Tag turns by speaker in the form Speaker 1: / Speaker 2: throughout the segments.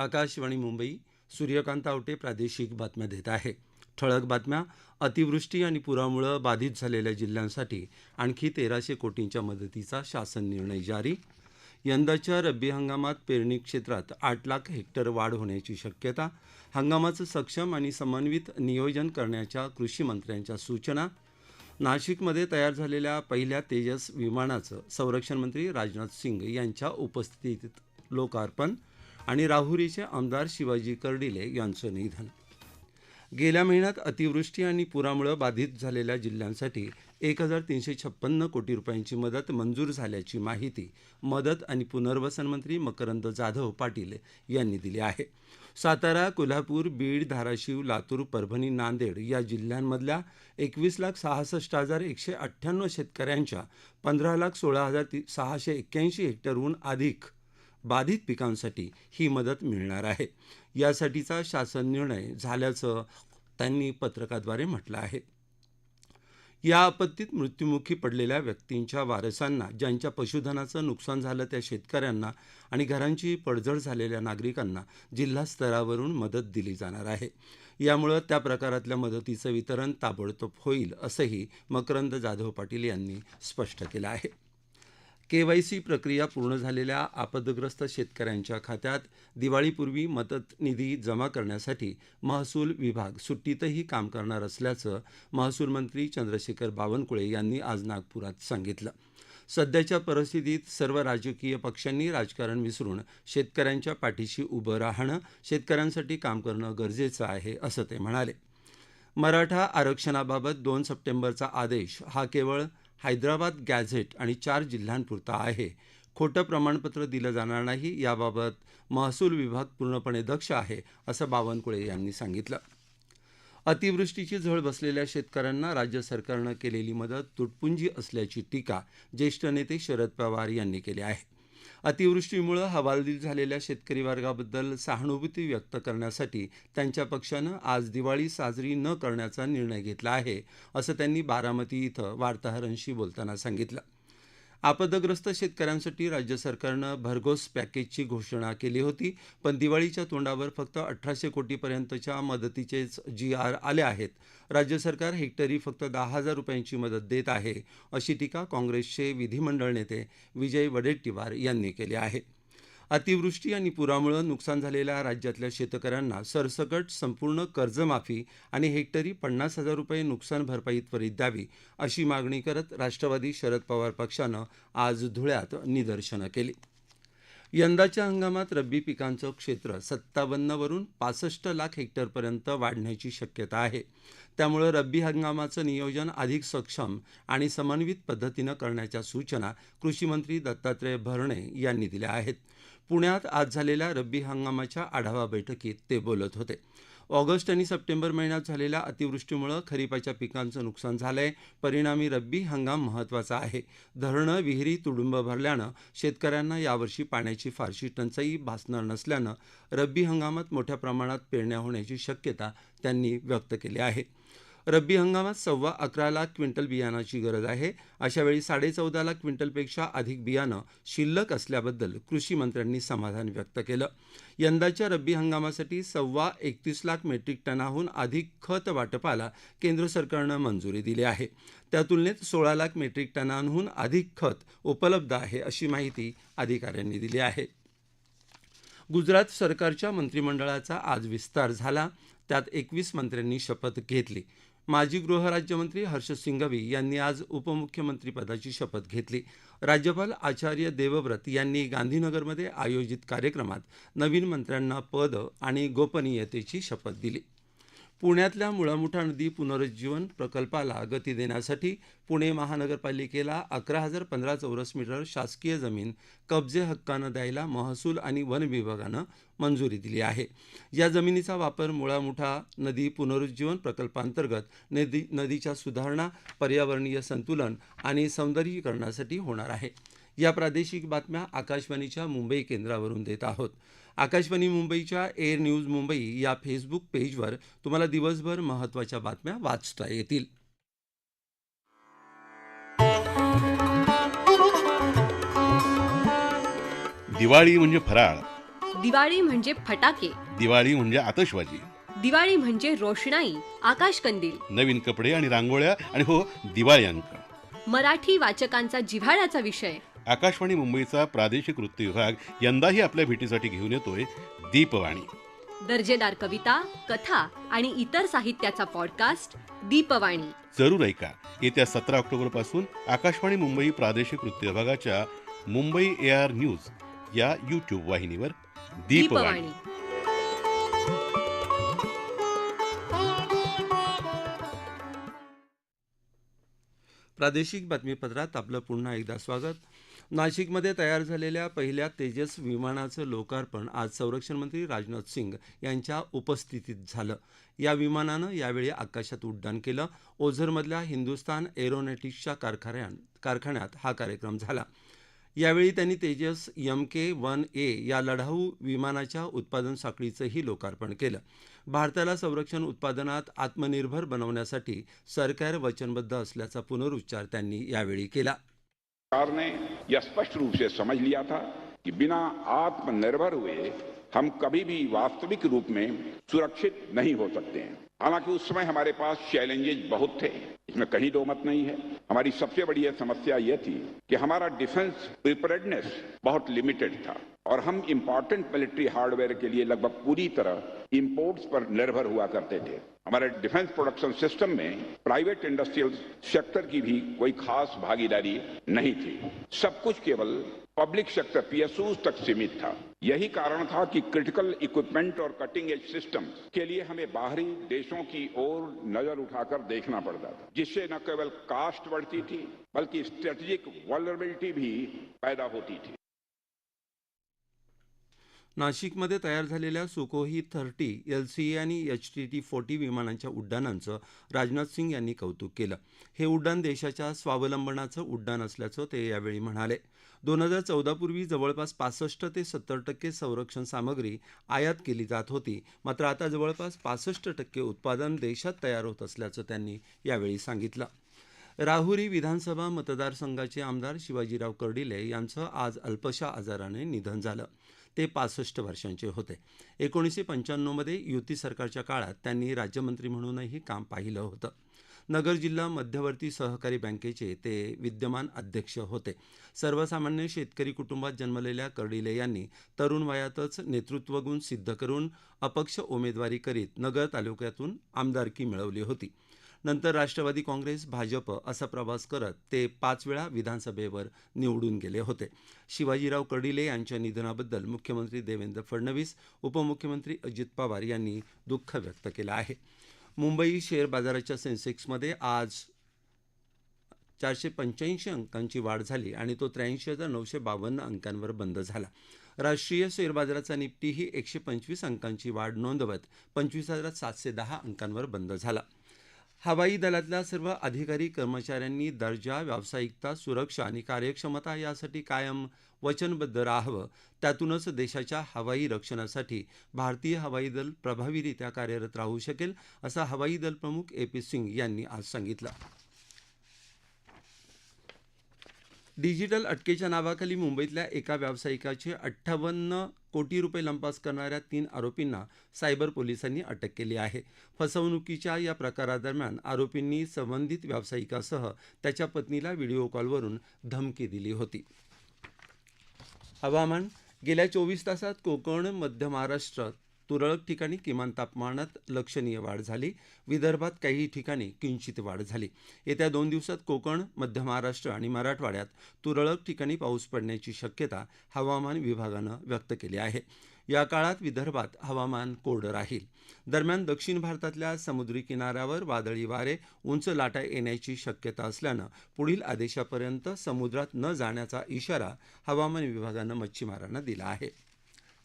Speaker 1: आकाशवाणी मुंबई सूर्यकांत आवटे प्रादेशिक बातम्या देत आहे ठळक बातम्या अतिवृष्टी आणि पुरामुळं बाधित झालेल्या जिल्ह्यांसाठी आणखी तेराशे कोटींच्या मदतीचा शासन निर्णय जारी यंदाच्या रब्बी हंगामात पेरणी क्षेत्रात आठ लाख हेक्टर वाढ होण्याची शक्यता हंगामाचं सक्षम आणि समन्वित नियोजन करण्याच्या कृषी मंत्र्यांच्या सूचना नाशिकमध्ये तयार झालेल्या पहिल्या तेजस विमानाचं संरक्षण मंत्री राजनाथ सिंग यांच्या उपस्थितीत लोकार्पण आणि राहुरीचे आमदार शिवाजी कर्डिले यांचं निधन गेल्या महिन्यात अतिवृष्टी आणि पुरामुळे बाधित झालेल्या जिल्ह्यांसाठी एक हजार तीनशे छप्पन्न कोटी रुपयांची मदत मंजूर झाल्याची माहिती मदत आणि पुनर्वसन मंत्री मकरंद जाधव पाटील यांनी दिली आहे सातारा कोल्हापूर बीड धाराशिव लातूर परभणी नांदेड या जिल्ह्यांमधल्या एकवीस लाख सहासष्ट हजार एकशे अठ्ठ्याण्णव शेतकऱ्यांच्या पंधरा लाख सोळा हजार सहाशे एक्क्याऐंशी हेक्टरहून अधिक बाधित पिकांसाठी ही मदत मिळणार आहे यासाठीचा शासन निर्णय झाल्याचं त्यांनी पत्रकाद्वारे म्हटलं आहे या आपत्तीत मृत्युमुखी पडलेल्या व्यक्तींच्या वारसांना ज्यांच्या पशुधनाचं नुकसान झालं त्या शेतकऱ्यांना आणि घरांची पडझड झालेल्या नागरिकांना जिल्हा स्तरावरून मदत दिली जाणार आहे यामुळं त्या प्रकारातल्या मदतीचं वितरण ताबडतोब होईल असंही मकरंद जाधव पाटील यांनी स्पष्ट केलं आहे केवायसी प्रक्रिया पूर्ण झालेल्या आपदग्रस्त शेतकऱ्यांच्या खात्यात दिवाळीपूर्वी मदत निधी जमा करण्यासाठी महसूल विभाग सुट्टीतही काम करणार असल्याचं महसूल मंत्री चंद्रशेखर बावनकुळे यांनी आज नागपुरात सांगितलं सध्याच्या परिस्थितीत सर्व राजकीय पक्षांनी राजकारण विसरून शेतकऱ्यांच्या पाठीशी उभं राहणं शेतकऱ्यांसाठी काम करणं गरजेचं आहे असं ते म्हणाले मराठा आरक्षणाबाबत दोन सप्टेंबरचा आदेश हा केवळ हैदराबाद गॅझेट आणि चार जिल्ह्यांपुरता आहे खोटं प्रमाणपत्र दिलं जाणार नाही याबाबत महसूल विभाग पूर्णपणे दक्ष आहे असं बावनकुळे यांनी सांगितलं अतिवृष्टीची झळ बसलेल्या शेतकऱ्यांना राज्य सरकारनं केलेली मदत तुटपुंजी असल्याची टीका ज्येष्ठ नेते शरद पवार यांनी केली आहे अतिवृष्टीमुळे हवालदिल झालेल्या शेतकरी वर्गाबद्दल सहानुभूती व्यक्त करण्यासाठी त्यांच्या पक्षानं आज दिवाळी साजरी न करण्याचा निर्णय घेतला आहे असं त्यांनी बारामती इथं वार्ताहरांशी बोलताना सांगितलं आपदग्रस्त शेतकऱ्यांसाठी राज्य सरकारनं भरघोस पॅकेजची घोषणा केली होती पण दिवाळीच्या तोंडावर फक्त अठराशे कोटीपर्यंतच्या मदतीचेच जी आर आले आहेत राज्य सरकार हेक्टरी फक्त दहा हजार रुपयांची मदत देत आहे अशी टीका काँग्रेसचे विधिमंडळ नेते विजय वडेट्टीवार यांनी केली आहे अतिवृष्टी आणि पुरामुळे नुकसान झालेल्या राज्यातल्या शेतकऱ्यांना सरसकट संपूर्ण कर्जमाफी आणि हेक्टरी पन्नास हजार रुपये नुकसान भरपाई त्वरित द्यावी अशी मागणी करत राष्ट्रवादी शरद पवार पक्षानं आज धुळ्यात निदर्शनं केली यंदाच्या हंगामात रब्बी पिकांचं क्षेत्र सत्तावन्नवरून पासष्ट लाख हेक्टरपर्यंत वाढण्याची शक्यता आहे त्यामुळे रब्बी हंगामाचं नियोजन अधिक सक्षम आणि समन्वित पद्धतीनं करण्याच्या सूचना कृषीमंत्री दत्तात्रय भरणे यांनी दिल्या आहेत पुण्यात आज झालेल्या रब्बी हंगामाच्या आढावा बैठकीत ते बोलत होते ऑगस्ट आणि सप्टेंबर महिन्यात झालेल्या अतिवृष्टीमुळे खरीपाच्या पिकांचं नुकसान झालंय परिणामी रब्बी हंगाम महत्वाचा आहे धरणं विहिरी तुडुंब भरल्यानं शेतकऱ्यांना यावर्षी पाण्याची फारशी टंचाई भासणार नसल्यानं रब्बी हंगामात मोठ्या प्रमाणात पेरण्या होण्याची शक्यता त्यांनी व्यक्त केली आहे रब्बी हंगामात सव्वा अकरा लाख क्विंटल बियाणाची गरज आहे अशावेळी चौदा लाख क्विंटलपेक्षा अधिक बियाणं शिल्लक असल्याबद्दल कृषी मंत्र्यांनी समाधान व्यक्त केलं यंदाच्या रब्बी हंगामासाठी सव्वा एकतीस लाख मेट्रिक टनाहून अधिक खत वाटपाला केंद्र सरकारनं मंजुरी दिली आहे त्या तुलनेत सोळा लाख मेट्रिक टनांहून अधिक खत उपलब्ध आहे अशी माहिती अधिकाऱ्यांनी दिली आहे गुजरात सरकारच्या मंत्रिमंडळाचा आज विस्तार झाला त्यात एकवीस मंत्र्यांनी शपथ घेतली माजी गृहराज्यमंत्री हर्ष सिंघवी यांनी आज उपमुख्यमंत्रीपदाची शपथ घेतली राज्यपाल आचार्य देवव्रत यांनी गांधीनगरमध्ये आयोजित कार्यक्रमात नवीन मंत्र्यांना पद आणि गोपनीयतेची शपथ दिली पुण्यातल्या मुळामुठा नदी पुनरुज्जीवन प्रकल्पाला गती देण्यासाठी पुणे महानगरपालिकेला अकरा हजार पंधरा चौरस मीटर शासकीय जमीन कब्जे हक्कानं द्यायला महसूल आणि वन विभागानं मंजुरी दिली आहे या जमिनीचा वापर मुळामुठा नदी पुनरुज्जीवन प्रकल्पांतर्गत नदी नदीच्या सुधारणा पर्यावरणीय संतुलन आणि सौंदर्यीकरणासाठी होणार आहे या प्रादेशिक बातम्या आकाशवाणीच्या मुंबई केंद्रावरून देत आहोत आकाशवाणी मुंबईच्या एअर न्यूज मुंबई या फेसबुक पेजवर तुम्हाला दिवसभर महत्त्वाच्या बातम्या वाचता येतील
Speaker 2: दिवाळी म्हणजे फराळ
Speaker 3: दिवाळी म्हणजे फटाके
Speaker 2: दिवाळी म्हणजे आतशबाजी
Speaker 3: दिवाळी म्हणजे रोषणाई आकाश कंदील
Speaker 2: नवीन कपडे आणि रांगोळ्या आणि हो दिवाळी अंक
Speaker 3: मराठी वाचकांचा जिव्हाळ्याचा विषय
Speaker 2: आकाशवाणी मुंबईचा प्रादेशिक वृत्त विभाग यंदाही आपल्या भेटीसाठी घेऊन येतोय दीपवाणी
Speaker 3: दर्जेदार कविता कथा आणि इतर साहित्याचा पॉडकास्ट दीपवाणी
Speaker 2: जरूर ऐका येत्या सतरा ऑक्टोबर पासून आकाशवाणी मुंबई प्रादेशिक वृत्त विभागाच्या मुंबई ए आर न्यूज या युट्यूब वाहिनीवर दीपवाणी
Speaker 1: प्रादेशिक बातमीपत्रात आपलं पुन्हा एकदा स्वागत नाशिकमध्ये तयार झालेल्या पहिल्या तेजस विमानाचं लोकार्पण आज संरक्षण मंत्री राजनाथ सिंग यांच्या उपस्थितीत झालं या विमानानं यावेळी आकाशात उड्डाण केलं ओझरमधल्या हिंदुस्तान एरोनॉटिक्सच्या कारखान्यात कारखान्यात हा कार्यक्रम झाला यावेळी त्यांनी Tejas M K one A या लढाऊ विमानाच्या उत्पादन साखळीचंही लोकार्पण केलं भारताला संरक्षण उत्पादनात आत्मनिर्भर बनवण्यासाठी सरकार वचनबद्ध असल्याचा पुनरुच्चार त्यांनी यावेळी केला
Speaker 4: सरकार ने यह स्पष्ट रूप से समझ लिया था कि बिना आत्मनिर्भर हुए हम कभी भी वास्तविक रूप में सुरक्षित नहीं हो सकते हैं हालांकि उस समय हमारे पास चैलेंजेज बहुत थे इसमें कहीं दो मत नहीं है हमारी सबसे बड़ी समस्या यह थी कि हमारा डिफेंस प्रिपेयर्डनेस बहुत लिमिटेड था और हम इम्पोर्टेंट मिलिट्री हार्डवेयर के लिए लगभग पूरी तरह इम्पोर्ट्स पर निर्भर हुआ करते थे हमारे डिफेंस प्रोडक्शन सिस्टम में प्राइवेट इंडस्ट्रियल सेक्टर की भी कोई खास भागीदारी नहीं थी सब कुछ केवल पब्लिक सेक्टर पीएसओ तक सीमित था यही कारण था कि क्रिटिकल इक्विपमेंट और कटिंग एज सिस्टम के लिए हमें बाहरी देशों की ओर नजर उठाकर देखना पड़ता था जिससे न केवल कास्ट बढ़ती थी बल्कि स्ट्रेटेजिक वॉलरबिलिटी भी पैदा होती थी
Speaker 1: नाशिकमध्ये तयार झालेल्या सुकोही थर्टी एल एलसीए आणि एच टी टी फोर्टी विमानांच्या उड्डाणांचं राजनाथ सिंग यांनी कौतुक केलं हे उड्डाण देशाच्या स्वावलंबनाचं उड्डाण असल्याचं ते यावेळी म्हणाले दोन हजार चौदापूर्वी जवळपास पासष्ट ते सत्तर टक्के संरक्षण सामग्री आयात केली जात होती मात्र आता जवळपास पासष्ट टक्के उत्पादन देशात तयार होत असल्याचं त्यांनी यावेळी सांगितलं राहुरी विधानसभा मतदारसंघाचे आमदार शिवाजीराव कर्डिले यांचं आज अल्पशा आजाराने निधन झालं ते पासष्ट वर्षांचे होते एकोणीसशे पंच्याण्णवमध्ये युती सरकारच्या काळात त्यांनी राज्यमंत्री म्हणूनही काम पाहिलं होतं नगर जिल्हा मध्यवर्ती सहकारी बँकेचे ते विद्यमान अध्यक्ष होते सर्वसामान्य शेतकरी कुटुंबात जन्मलेल्या कर्डिले यांनी तरुण वयातच नेतृत्वगुण सिद्ध करून अपक्ष उमेदवारी करीत नगर तालुक्यातून आमदारकी मिळवली होती नंतर राष्ट्रवादी काँग्रेस भाजप असा प्रवास करत ते पाच वेळा विधानसभेवर निवडून गेले होते शिवाजीराव कडिले यांच्या निधनाबद्दल मुख्यमंत्री देवेंद्र फडणवीस उपमुख्यमंत्री अजित पवार यांनी दुःख व्यक्त केलं आहे मुंबई शेअर बाजाराच्या सेन्सेक्समध्ये आज चारशे पंच्याऐंशी अंकांची वाढ झाली आणि तो त्र्याऐंशी हजार नऊशे बावन्न अंकांवर बंद झाला राष्ट्रीय शेअर बाजाराचा निपटीही एकशे पंचवीस अंकांची वाढ नोंदवत पंचवीस हजार सातशे दहा अंकांवर बंद झाला हवाई दलातल्या सर्व अधिकारी कर्मचाऱ्यांनी दर्जा व्यावसायिकता सुरक्षा आणि कार्यक्षमता यासाठी कायम वचनबद्ध राहावं त्यातूनच देशाच्या हवाई रक्षणासाठी भारतीय हवाई दल प्रभावीरित्या कार्यरत राहू शकेल असं हवाई दल प्रमुख ए पी सिंग यांनी आज सांगितलं डिजिटल अटकेच्या नावाखाली मुंबईतल्या एका व्यावसायिकाचे अठ्ठावन्न कोटी रुपये लंपास करणाऱ्या तीन आरोपींना सायबर पोलिसांनी अटक केली आहे फसवणुकीच्या या प्रकारादरम्यान आरोपींनी संबंधित व्यावसायिकासह त्याच्या पत्नीला व्हिडिओ कॉलवरून धमकी दिली होती हवामान गेल्या चोवीस तासात कोकण मध्य महाराष्ट्र तुरळक ठिकाणी किमान तापमानात लक्षणीय वाढ झाली विदर्भात काही ठिकाणी किंचित वाढ झाली येत्या दोन दिवसात कोकण मध्य महाराष्ट्र आणि मराठवाड्यात तुरळक ठिकाणी पाऊस पडण्याची शक्यता हवामान विभागानं व्यक्त केली आहे या काळात विदर्भात हवामान कोरडं राहील दरम्यान दक्षिण भारतातल्या समुद्री किनाऱ्यावर वादळी वारे उंच लाटा येण्याची शक्यता असल्यानं पुढील आदेशापर्यंत समुद्रात न जाण्याचा इशारा हवामान विभागानं मच्छीमारांना दिला आहे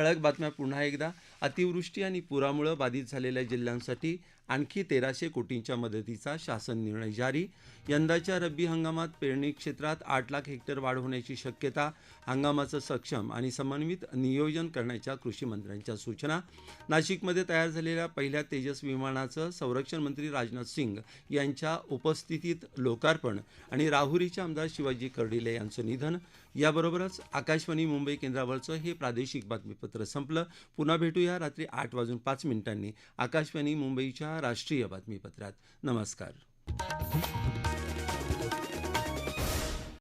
Speaker 1: ठळक बातम्या पुन्हा एकदा अतिवृष्टी आणि पुरामुळे बाधित झालेल्या जिल्ह्यांसाठी आणखी तेराशे कोटींच्या मदतीचा शासन निर्णय जारी यंदाच्या रब्बी हंगामात पेरणी क्षेत्रात आठ लाख हेक्टर वाढ होण्याची शक्यता हंगामाचं सक्षम आणि समन्वित नियोजन करण्याच्या कृषी मंत्र्यांच्या सूचना नाशिकमध्ये तयार झालेल्या पहिल्या तेजस विमानाचं संरक्षण मंत्री राजनाथ सिंग यांच्या उपस्थितीत लोकार्पण आणि राहुरीचे आमदार शिवाजी कर्डिले यांचं निधन याबरोबरच आकाशवाणी मुंबई केंद्रावरचं हे प्रादेशिक बातमीपत्र संपलं पुन्हा भेटूया रात्री आठ वाजून पाच मिनिटांनी आकाशवाणी मुंबईच्या राष्ट्रीय बातमीपत्रात नमस्कार